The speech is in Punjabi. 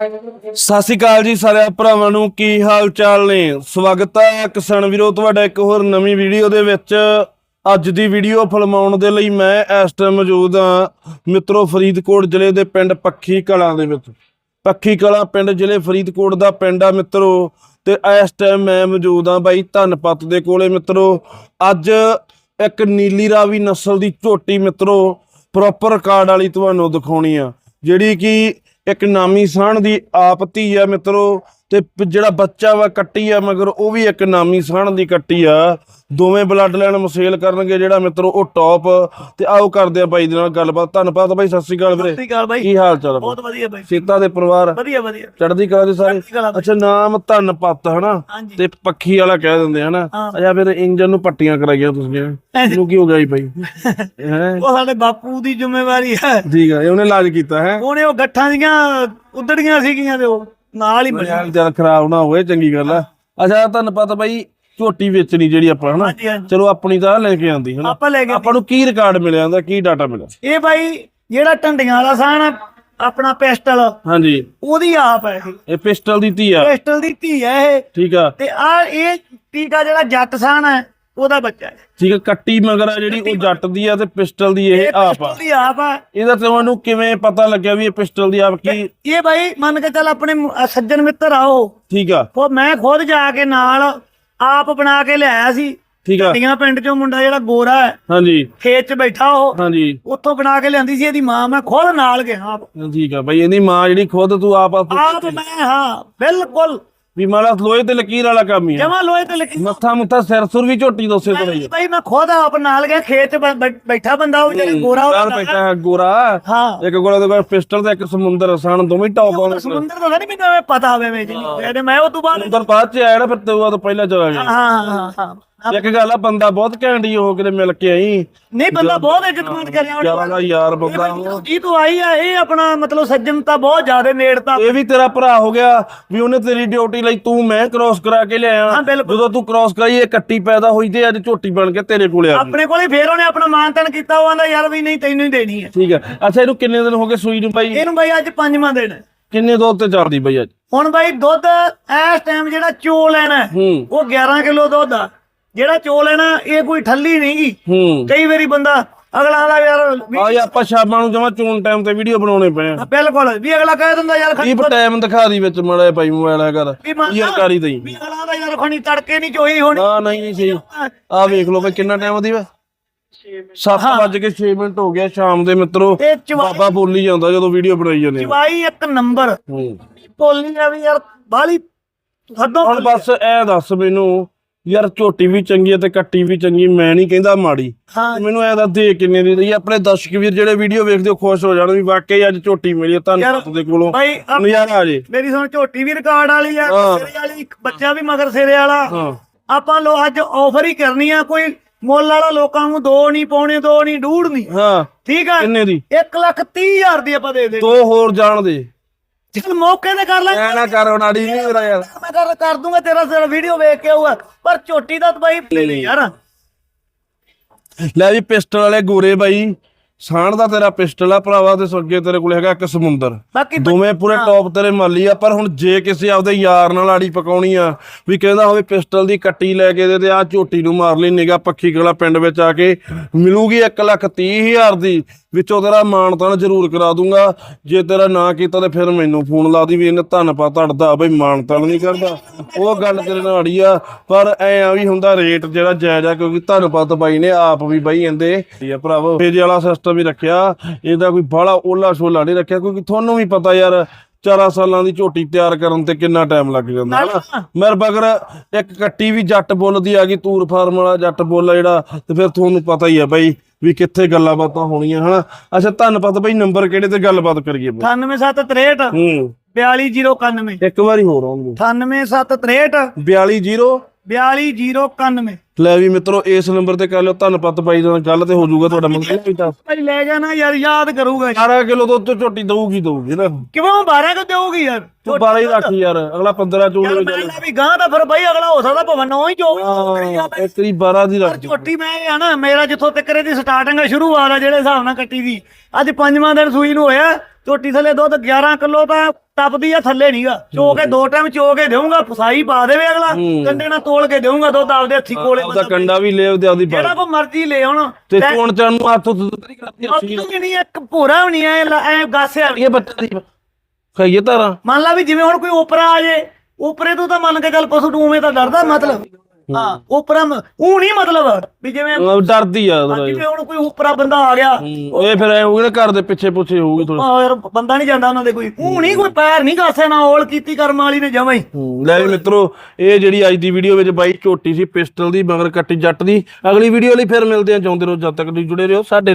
ਸਤਿ ਸ਼੍ਰੀ ਅਕਾਲ ਜੀ ਸਾਰੇ ਭਰਾਵਾਂ ਨੂੰ, ਕੀ ਹਾਲ ਚਾਲ ਨੇ? ਸਵਾਗਤ ਹੈ ਕਿਸਾਨ ਵੀਰੋ, ਤੁਹਾਡਾ ਇੱਕ ਹੋਰ ਨਵੀਂ ਵੀਡੀਓ ਦੇ ਵਿੱਚ। ਅੱਜ ਦੀ ਵੀਡੀਓ ਫਿਲਮਾਉਣ ਦੇ ਲਈ ਮੈਂ ਇਸ ਟਾਈਮ ਮੌਜੂਦ ਹਾਂ ਮਿੱਤਰੋ, ਫਰੀਦਕੋਟ ਜ਼ਿਲ੍ਹੇ ਦੇ ਪਿੰਡ ਪੱਖੀ ਕਲਾਂ ਦੇ ਵਿੱਚ। ਪੱਖੀ ਕਲਾਂ ਪਿੰਡ ਜ਼ਿਲ੍ਹੇ ਫਰੀਦਕੋਟ ਦਾ ਪਿੰਡ ਆ ਮਿੱਤਰੋ, ਤੇ ਇਸ ਟਾਈਮ ਮੈਂ ਮੌਜੂਦ ਹਾਂ ਬਾਈ ਧਨਪਤ ਦੇ ਕੋਲੇ ਮਿੱਤਰੋ। ਅੱਜ ਇੱਕ ਨੀਲੀ ਰਾਵੀ ਨਸਲ ਦੀ ਝੋਟੀ ਮਿੱਤਰੋ ਪ੍ਰੋਪਰ ਰਿਕਾਰਡ ਵਾਲੀ ਤੁਹਾਨੂੰ ਦਿਖਾਉਣੀ ਆ, ਜਿਹੜੀ ਕਿ ਇੱਕ ਨਾਮੀ ਸਾਣ ਦੀ ਆਪ ਧੀ ਆ ਮਿੱਤਰੋ। ਤੇ ਜਿਹੜਾ ਬੱਚਾ ਵਾ ਕੱਟੀ ਆ ਮਗਰ ਉਹ ਵੀ ਇੱਕ ਨਾਮੀ ਸਾਣ ਦੀ ਕੱਟੀ ਆ। ਦੋਵੇਂ ਬਲੱਡ ਲਾਈਨ ਮਸੇਲ ਕਰਨਗੇ ਜਿਹੜਾ ਮਿੱਤਰੋ ਉਹ ਟੌਪ ਤੇ ਆਓ ਕਰਦੇ ਆ ਬਾਈ ਦੇ ਨਾਲ ਗੱਲਬਾਤ। ਧੰਨਵਾਦ ਬਾਈ ਸਤਿ ਸ਼੍ਰੀ ਅਕਾਲ ਸਤਿ ਵੀਰੇ ਸ਼੍ਰੀ ਅਕਾਲ ਬਾਈ। ਕੀ ਹਾਲ ਚਾਲ ਆ ਬਹੁਤ ਵਧੀਆ ਬਾਈ। ਸੀਤਾ ਦੇ ਪਰਿਵਾਰ? ਵਧੀਆ ਵਧੀਆ। ਚੜ੍ਹਦੀ ਕਲਾ ਦੇ ਸਾਰੇ। ਅੱਛਾ ਨਾਮ ਧੰਨਪਤ ਹਨਾ? ਤੇ ਪੱਖੀ ਵਾਲਾ ਕਹਿ ਦਿੰਦੇ ਹਨਾ। ਅੱਛਾ ਫਿਰ ਇੰਜਨ ਨੂੰ ਪੱਟੀਆਂ ਕਰਾਈਆਂ ਤੁਸੀਂ ਇਹਨੂੰ ਕੀ ਹੋ ਗਿਆ ਜੀ ਬਾਈ? ਉਹ ਸਾਡੇ ਬਾਪੂ ਦੀ ਜ਼ਿੰਮੇਵਾਰੀ ਹੈ ਠੀਕ ਆ ਇਹ ਉਹਨੇ ਇਲਾਜ ਕੀਤਾ ਹੈ? ਉਹਨੇ ਉਹ ਗੱਠਾਂ ਦੀਆਂ ਉਦੜੀਆਂ ਸੀਗੀਆਂ ਤੇ ਉਹ ਨਾਲ ਹੀ ਮਰਿਆ ਯਾਰ ਜਦ ਖਰਾਬ ਨਾ ਹੋਵੇ ਚੰਗੀ ਗੱਲ ਆ। ਅੱਛਾ ਤੁਹਾਨੂੰ ਪਤਾ ਬਾਈ ਝੋਟੀ ਵੇਚਣੀ ਜਿਹੜੀ ਆਪਾਂ ਹਨਾ? ਹਾਂਜੀ ਹਾਂਜੀ। ਚਲੋ ਆਪਣੀ ਤਾਂ ਲੈ ਕੇ ਆਂਦੀ ਹਨਾ? ਆਪਾਂ ਲੈ ਗਏ ਆਪਾਂ ਨੂੰ ਕੀ ਰਿਕਾਰਡ ਮਿਲਿਆ ਹੁੰਦਾ ਕੀ ਡਾਟਾ ਮਿਲਿਆ? ਇਹ ਬਾਈ ਜਿਹੜਾ ਢੰਡੀਆਂ ਵਾਲਾ ਸਾਨ ਆ, ਆਪਣਾ ਪਿਸਟਲ। ਹਾਂਜੀ। ਉਹਦੀ ਆਪ ਹੈ ਇਹ। ਇਹ ਪਿਸਟਲ ਦੀ ਧੀ ਆ। ਪਿਸਟਲ ਦੀ ਧੀ ਹੈ ਇਹ। ਠੀਕ ਆ। ਤੇ ਆ ਇਹ ਟੀਕਾ ਜਿਹੜਾ ਜੱਟ ਸਾਨ ਹੈ ਉਹਦਾ ਬੱਚਾ ਹੈ। ਠੀਕ ਆ ਕੱਟੀ ਮਗਰ ਆ ਜਿਹੜੀ ਉਹ ਜੱਟ ਦੀ ਆ ਤੇ ਪਿਸਟਲ ਦੀ ਇਹ ਆਪ ਆ। ਦੀ ਆਪ ਆ। ਇਹਦਾ ਤੁਹਾਨੂੰ ਕਿਵੇਂ ਪਤਾ ਲੱਗਿਆ ਵੀ ਇਹ ਪਿਸਟਲ ਦੀ ਆਪ ਕੀ? ਇਹ ਬਾਈ ਮੰਨ ਕੇ ਚੱਲ ਆਪਣੇ ਸੱਜਣ ਮਿੱਤਰ ਆਓ। ਠੀਕ ਆ। ਉਹ ਮੈਂ ਖੁਦ ਜਾ ਕੇ ਨਾਲ ਆਪ ਬਣਾ ਕੇ ਲਿਆਇਆ ਸੀ। ਠੀਕ ਆ। ਢੀਆਂ ਪਿੰਡ ਚੋਂ ਮੁੰਡਾ ਜਿਹੜਾ ਗੋਰਾ ਹੈ ਹਾਂਜੀ। ਖੇਤ 'ਚ ਬੈਠਾ ਉਹ। ਹਾਂਜੀ। ਉੱਥੋਂ ਬਣਾ ਕੇ ਲਿਆਂਦੀ ਸੀ ਇਹਦੀ ਮਾਂ। ਮੈਂ ਖੁਦ ਨਾਲ ਗਿਆ ਆਪ। ਠੀਕ ਆ ਬਾਈ ਇਹਦੀ ਮਾਂ ਜਿਹੜੀ ਖੁਦ ਤੂੰ ਆਪ ਆਪ ਆਪ ਮੈਂ ਹਾਂ ਬਿਲਕੁਲ। ਵੀ ਮਾਲਾ ਲੋਹੇ ਤੇ ਲਕੀਰ ਵਾਲਾ ਕੰਮ ਹੀ ਆ। ਜਮਾ ਲੋਹੇ ਤੇ ਲੱਗੀ ਮੱਥਾ ਮੁੱਥਾ ਸਿਰ ਸੁਰ ਵੀ ਝੋਟੀ ਦੋਸੇ ਤੋਂ ਲਈ ਭਾਈ ਮੈਂ ਖੁਦ ਆਪ ਨਾਲ ਗਿਆ ਖੇਤ 'ਚ ਬ- ਬ- ਬੈਠਾ ਬੰਦਾ ਉਹ ਜਿਹੜਾ ਗੋਰਾ ਉਹ ਬੈਠਾ ਹੈ ਗੋਰਾ। ਹਾਂ। ਇੱਕ ਗੋਲਾ ਦੇ ਕੋਲ ਪਿਸਟਲ ਤੇ ਇੱਕ ਸਮੁੰਦਰ ਸਣ ਦੋਵੇਂ ਟੌਪ ਆਉਂਦੇ ਸਮੁੰਦਰ ਦਾ ਨਹੀਂ ਮੈਨੂੰ ਐਵੇਂ ਪਤਾ ਹੋਵੇ ਵੇ ਜੀ। ਤੇ ਮੈਂ ਉਹ ਤੋਂ ਬਾਅਦ ਸਮੁੰਦਰ ਬਾਅਦ ਚ ਆਇਆ ਨਾ ਫਿਰ ਤੇ ਉਹ ਤੋਂ ਪਹਿਲਾਂ ਚਲਾ ਗਿਆ। ਹਾਂ ਹਾਂ ਹਾਂ। ਇੱਕ ਗੱਲ ਆ ਬੰਦਾ ਬਹੁਤ ਘੈਂਟੀ ਹੋ ਕੇ ਮਿਲ ਕੇ ਆਈ। ਨਹੀਂ ਬੰਦਾ ਬਹੁਤ ਇੱਜ਼ਤਮਾਨ ਕਰਿਆ। ਯਾਰਾਂ ਦਾ ਯਾਰ ਬੰਦਾ ਉਹ। ਜੀ ਤੂੰ ਆਈ ਆ ਇਹ ਆਪਣਾ ਮਤਲਬ ਸੱਜਣ ਤਾਂ ਬਹੁਤ ਜ਼ਿਆਦਾ ਨੇੜਤਾ ਇਹ ਵੀ ਤੇਰਾ ਭਰਾ ਹੋ ਗਿਆ ਵੀ ਉਹਨੇ ਤੇਰੀ ਡਿਊਟੀ ਲਈ ਤੂੰ ਮੈਂ ਕ੍ਰਾਸ ਕਰਾ ਕੇ ਲਿਆਇਆ। ਹਾਂ, ਬਿਲਕੁਲ। ਜਦੋਂ ਤੂੰ ਕ੍ਰਾਸ ਕਰਾਈ ਇਹ ਕੱਟੀ ਪੈਦਾ ਹੋਈ ਤੇ ਅੱਜ ਝੋਟੀ ਬਣ ਕੇ ਤੇਰੇ ਕੋਲੇ ਆ ਗਈ। ਆਪਣੇ ਕੋਲੇ ਫੇਰ ਉਹਨੇ ਆਪਣਾ ਮਾਨਤਨ ਕੀਤਾ ਉਹ ਆਂਦਾ ਯਾਰ ਵੀ ਨਹੀਂ ਤੈਨੂੰ ਹੀ ਦੇਣੀ ਹੈ। ਠੀਕ ਹੈ। ਅੱਛਾ ਇਹਨੂੰ ਕਿੰਨੇ ਦਿਨ ਹੋ ਗਏ ਸੂਈ ਨੂੰ ਬਾਈ? ਇਹਨੂੰ ਬਾਈ ਅੱਜ ਪੰਜਵਾਂ ਦਿਨ ਹੈ। ਕਿੰਨੇ ਦੁੱਧ ਤੇ ਚੱਲਦੀ ਬਾਈ ਅੱਜ? ਹੁਣ ਬਾਈ ਦੁੱਧ ਇਸ ਟਾਈਮ ਜਿਹੜਾ ਚੋ ਲੈਣਾ ਹੈ, ਹੂੰ। ਉਹ 11 ਕਿਲੋ ਦੁੱਧ ਆ। ਜਿਹੜਾ ਚੋ ਲੈਣਾ ਇਹ ਕੋਈ ਠੱਲੀ ਨਹੀਂਗੀ। ਹੂੰ। ਕਈ ਵਾਰੀ ਬੰਦਾ ਅਗਲਾ ਦਾ ਯਾਰ ਵੀ- ਆ ਆਪਾਂ ਸ਼ਾਮਾਂ ਨੂੰ ਜਮਾ ਚੋਣ ਟਾਈਮ ਤੇ ਵੀਡੀਓ ਬਣਾਉਣੇ ਪਏ ਆ। ਬਿਲਕੁਲ। ਵੀ ਅਗਲਾ ਕਹਿ ਦਿੰਦਾ ਯਾਰ ਖਣੀ ਕੀ ਟਾਈਮ ਦਿਖਾ ਦੀ ਵਿੱਚ ਮੜਾ ਭਾਈ ਮੋਬਾਈਲ ਆ ਕਰ ਵੀ ਮੰਨ ਲਾ, ਯਾਰ ਕਰੀ ਦਈ। ਵੀ ਅਗਲਾ ਦਾ ਯਾਰ ਖਣੀ ਤੜਕੇ ਨਹੀਂ ਚੋਈ ਹੋਣੀ। ਨਾ ਨਹੀਂ ਨਹੀਂ ਸਹੀ। ਆ ਵੇਖ ਲਓ ਬਈ ਕਿੰਨਾ ਟਾਈਮ ਉਹਦੀ ਵਾ? 7 ਵੱਜ ਕੇ 6 ਮਿੰਟ ਹੋ ਗਿਆ ਸ਼ਾਮ ਦੇ ਮਿੱਤਰੋ। ਤੇ ਬਾਬਾ ਬੋਲੀ ਜਾਂਦਾ ਜਦੋਂ ਵੀਡੀਓ ਬਣਾਈ ਜਾਂਦੇ ਆ। ਚਵਾਈ ਇੱਕ ਨੰਬਰ ਹੂੰ। ਆ ਵੀ ਯਾਰ ਬਾਲੀ ਹੱਦੋਂ ਹੁਣ ਬਸ ਐ ਦੱਸ ਮੈਨੂੰ ਯਾਰ ਝੋਟੀ ਵੀ ਚੰਗੀ ਹੈ ਤੇ ਕੱਟੀ ਵੀ ਚੰਗੀ ਮੈਂ ਨਹੀਂ ਕਹਿੰਦਾ ਮਾੜੀ। ਹਾਂ। ਮੈਨੂੰ ਐ ਦੱਸ ਦੇ ਕਿੰਨੇ ਦੀ ਰਹੀ ਆਪਣੇ ਦਰਸ਼ਕ ਵੀਰ ਜਿਹੜੇ ਵੀਡੀਓ ਵੇਖਦੇ ਹੋ ਖੁਸ਼ ਹੋ ਜਾਣ ਵੀ ਵਾਕਈ ਅੱਜ ਝੋਟੀ ਮਿਲੀ ਹੈ ਤੁਹਾਨੂੰ ਦੇ ਕੋਲੋਂ। ਆਪ- ਨਜ਼ਾਰਾ ਆ ਜੇ। ਮੇਰੀ ਸੁਣ ਝੋਟੀ ਵੀ ਰਿਕਾਰਡ ਵਾਲੀ ਆ ਹਾਂ। ਸਿਰੇ ਵਾਲੀ ਬੱਚਾ ਵੀ ਮਗਰ ਸਿਰੇ ਵਾਲਾ। ਹਾਂ। ਆਪਾਂ ਲੋ ਅੱਜ ਆਫਰ ਹੀ ਕਰਨੀ ਆ ਕੋਈ ਮੁੱਲ ਵਾਲਾ ਲੋਕਾਂ ਨੂੰ ਦੋ ਨਹੀਂ ਪਾਉਣੇ ਦੋ ਨਹੀਂ ਡੂੜ ਨਹੀਂ। ਹਾਂ। ਠੀਕ ਆ? ਕਿੰਨੇ ਦੀ? 1 ਲੱਖ 30 ਹਜ਼ਾਰ ਦੀ ਆਪਾਂ ਦੇ ਦੇ। ਦੋ ਹੋਰ ਜਾਣ ਦੇ। ਚਲ ਮੌਕੇ ਤੇ ਕਰ ਲਾਂਗੇ ਐ ਨਾ ਕਰ ਨਾੜੀ ਨਹੀਂ ਮੇਰਾ ਯਾਰ। ਮੈਂ ਕਰ ਕਰ ਦੂੰਗਾ ਤੇਰਾ ਸਿਰ ਵੀਡੀਓ ਵੇਖ ਕੇ ਆਊਗਾ। ਪਰ ਝੋਟੀ ਦਾ ਤਾਂ ਬਾਈ ਨਹੀਂ। ਯਾਰ। ਲੈ ਵੀ ਪਿਸਟਲ ਵਾਲੇ ਗੋਰੇ ਬਾਈ। ਸਾਣ ਦਾ ਤੇਰਾ ਪਿਸਟਲ ਆ ਭਰਾਵਾ ਤੇ ਅੱਗੇ ਤੇਰੇ ਕੋਲ ਹੈਗਾ ਇੱਕ ਸਮੁੰਦਰ। ਬਾਕੀ ਦੋਵੇਂ ਪੂਰੇ ਟੌਪ ਤੇਰੇ ਮਾਲੀ ਆ ਪਰ ਹੁਣ ਜੇ ਕਿਸੇ ਆਪਦੇ ਯਾਰ ਨਾਲ ਆੜੀ ਪਕਾਉਣੀ ਆ ਵੀ ਕਹਿੰਦਾ ਹੋਵੇ ਪਿਸਟਲ ਦੀ ਕੱਟੀ ਲੈ ਕੇ ਦੇ ਤੇ ਆ ਝੋਟੀ ਨੂੰ ਮਾਰ ਲਈ ਨਿਗਾ ਪੱਖੀ ਗਲਾ ਪਿੰਡ ਵਿੱਚ ਆ ਕੇ ਮਿਲੂਗੀ 1 ਲੱਖ 30 ਹਜ਼ਾਰ ਦੀ ਵਿੱਚੋਂ ਤੇਰਾ ਮਾਨਤਾਨ ਜ਼ਰੂਰ ਕਰਾ ਦੂੰਗਾ। ਜੇ ਤੇਰਾ ਨਾ ਕੀਤਾ ਤੇ ਫਿਰ ਮੈਨੂੰ ਫੋਨ ਲਾ ਦੀ ਵੀ ਇਹਨੇ ਧੰਨਪਾ ਧੜਦਾ ਬਈ ਮਾਨਤਾਨ ਨਹੀਂ ਕਰਦਾ। ਉਹ ਗੱਲ ਤੇਰੇ ਨਾਲ ਅੜੀ ਆ ਪਰ ਐ ਆ ਵੀ ਹੁੰਦਾ ਰੇਟ ਜਿਹੜਾ ਜਾਇਜ਼ ਆ ਕਿਉਂਕਿ ਧੰਨਪਤ ਬਾਈ ਨੇ ਆਪ ਵੀ ਬਾਈ ਜਾਂਦੇ ਇਹ ਭਰਾਵੋ ਫੇਜ ਵਾਲਾ ਸਿਸਟਮ ਹੀ ਰੱਖਿਆ। ਇਹਦਾ ਕੋਈ ਬੜਾ ਓਲਾ ਛੋਲਾ ਨਹੀਂ ਰੱਖਿਆ ਕਿਉਂਕਿ ਤੁਹਾਨੂੰ ਵੀ ਪਤਾ ਯਾਰ ਚਾਰਾਂ ਸਾਲਾਂ ਦੀ ਝੋਟੀ ਤਿਆਰ ਕਰਨ ਤੇ ਕਿੰਨਾ ਟਾਈਮ ਲੱਗ ਜਾਂਦਾ ਹਨਾ ਮੇਰੇ ਬਗਰ ਇੱਕ ਕੱਟੀ ਵੀ ਜੱਟ ਬੁੱਲ ਦੀ ਆ ਗਈ ਤੂਰ ਫਾਰਮ ਵਾਲਾ ਜੱਟ ਬੁੱਲ ਜਿਹੜਾ ਤੇ ਫਿਰ ਤੁਹਾਨੂੰ ਪਤਾ ਹੀ ਆ ਬਾਈ ਵੀ ਕਿੱਥੇ ਗੱਲਾਂ ਬਾਤਾਂ ਹੋਣੀਆਂ ਹਨਾ। ਅੱਛਾ ਤੁਹਾਨੂੰ ਪਤਾ ਬਾਈ ਨੰਬਰ ਕਿਹੜੇ ਤੇ ਗੱਲਬਾਤ ਕਰੀਏ ਬਾਈ? 98763 ਹੂੰ। 42091 ਇੱਕ ਵਾਰੀ ਹੋਰ ਆਉਂਗੇ 98763 420 42091 ਲੈ ਵੀ ਮਿੱਤਰੋ ਇਸ ਨੰਬਰ ਤੇ ਕਰ ਲਿਓ ਧੰਨਪਤ ਬਾਈ ਦਾ ਗੱਲ ਤੇ ਹੋ ਜਾਊਗਾ ਤੁਹਾਡਾ ਮੰਗਲ ਵੀ ਤਾਂ। ਭਾਈ ਲੈ ਜਾਣਾ ਯਾਰ ਯਾਦ ਕਰੂਗਾ। 12 ਕਿਲੋ ਦੁੱਧ ਤੋਂ ਝੋਟੀ ਦਊਗੀ ਦਊਗੀ ਨਾ। ਕਿਉਂ 12 ਕੋ ਦੇਊਗੀ ਯਾਰ? ਤੂੰ 12 ਹੀ ਰੱਖ ਯਾਰ ਅਗਲਾ 15 ਚੋਂ ਯਾਰ ਮੈਂ ਨਾ ਵੀ ਗਾਂ ਤਾਂ ਫਿਰ ਬਾਈ ਅਗਲਾ ਹੋ ਸਕਦਾ ਭਾਵੇਂ ਨੌ ਹੀ ਚੋਵੇ ਹਾਂ ਇੱਕ ਦੀ 12 ਦੀ ਰੱਖ ਝੋਟੀ ਮੈਂ ਆ ਨਾ ਮੇਰਾ ਜਿੱਥੋਂ ਤੱਕ ਇਹਦੀ ਸਟਾਰਟਿੰਗ ਸ਼ੁਰੂਆਤ ਆ ਜਿਹੜੇ ਹਿਸਾਬ ਨਾਲ ਕੱਟੀ ਦੀ। ਅੱਜ ਪੰਜਵਾਂ ਦਿਨ ਸੂਈ ਨੂੰ ਹੋਇਆ ਝੋਟੀ ਥੱਲੇ ਦੁੱਧ 11 ਕਿਲੋ ਤਾਂ ਟੱਪਦੀ ਆ ਥੱਲੇ ਨਹੀਂਗਾ ਚੋ ਕੇ ਦੋ ਟਾਈਮ ਚੋ ਕੇ ਦੇਊਂਗਾ ਫਸਾਈ ਪਾ ਦੇਵੇ ਅਗਲਾ। ਕੰਡੇ ਨਾਲ ਤੋਲ ਕੇ ਦੇਊਂਗਾ ਦੁੱਧ ਆਪਦੇ ਹੱਥੀ ਕੋਲੇ ਉਹਦਾ ਕੰਡਾ ਵੀ ਲੈ ਉਹਦੇ ਆਪਦੀ ਜਿਹੜਾ ਕੋ ਮਰਜ਼ੀ ਲੈ ਹੁਣ ਤੇ ਚੋਣ ਚਣ ਨੂੰ ਹੱਥ ਉੱਤੇ ਕਰਦੀ ਅੱਛੀ ਨਹੀਂ ਇੱਕ ਭੋਰਾ ਵੀ ਨਹੀਂ ਐ ਐ ਗਾਸਿਆ ਇਹ ਬੱਚੇ ਦੀ ਖਾਈਏ ਤਾਰਾ ਮੰਨ ਲਾ ਵੀ ਜਿਵੇਂ ਹੁਣ ਕੋਈ ਓਪਰਾ ਆ ਜੇ ਓਪਰੇ ਤੋਂ ਤਾਂ ਮੰਨ ਕੇ ਚੱਲ ਪਸ਼ੂ ਨੂੰ ਉਵੇਂ ਤਾਂ ਡਰਦਾ ਮਤਲਬ। ਹਾਂ ਓਪਰਾ ਉਹ ਨਹੀਂ ਮਤਲਬ ਵੀ ਜਿਵੇਂ ਉਹ ਡਰਦੀ ਆ ਥੋੜਾ ਜਿਵੇਂ ਹੁਣ ਕੋਈ ਓਪਰਾ ਬੰਦਾ ਆ ਗਿਆ ਇਹ ਫਿਰ ਐ ਹੋਊਗੀ ਨਾ ਘਰ ਦੇ ਪਿੱਛੇ ਪੁੱਛੇ ਹੋਊਗੀ ਥੋੜਾ ਆ ਯਾਰ ਬੰਦਾ ਨਹੀਂ ਜਾਂਦਾ ਉਹਨਾਂ ਦੇ ਕੋਈ। ਉਹ ਨਹੀਂ ਕੋਈ ਪੈਰ ਨਹੀਂ ਗਾਸੇ ਨਾ ਓਲ ਕੀਤੀ ਕਰਮ ਵਾਲੀ ਨੇ ਜਮਾਂ ਹੀ। ਲੈ ਮਿੱਤਰੋ ਇਹ ਜਿਹੜੀ ਅੱਜ ਦੀ ਵੀਡੀਓ ਵਿੱਚ ਬਾਈ ਝੋਟੀ ਸੀ ਪਿਸਟਲ ਦੀ ਮਗਰ ਕੱਟੀ ਜੱਟ ਦੀ। ਅਗਲੀ ਵੀਡੀਓ ਲਈ ਫਿਰ ਮਿਲਦੇ ਆ ਚਾਹੁੰਦੇ ਰਹੋ ਜਦ ਤੱਕ ਜੁੜੇ ਰਹੋ ਸਾਡੇ।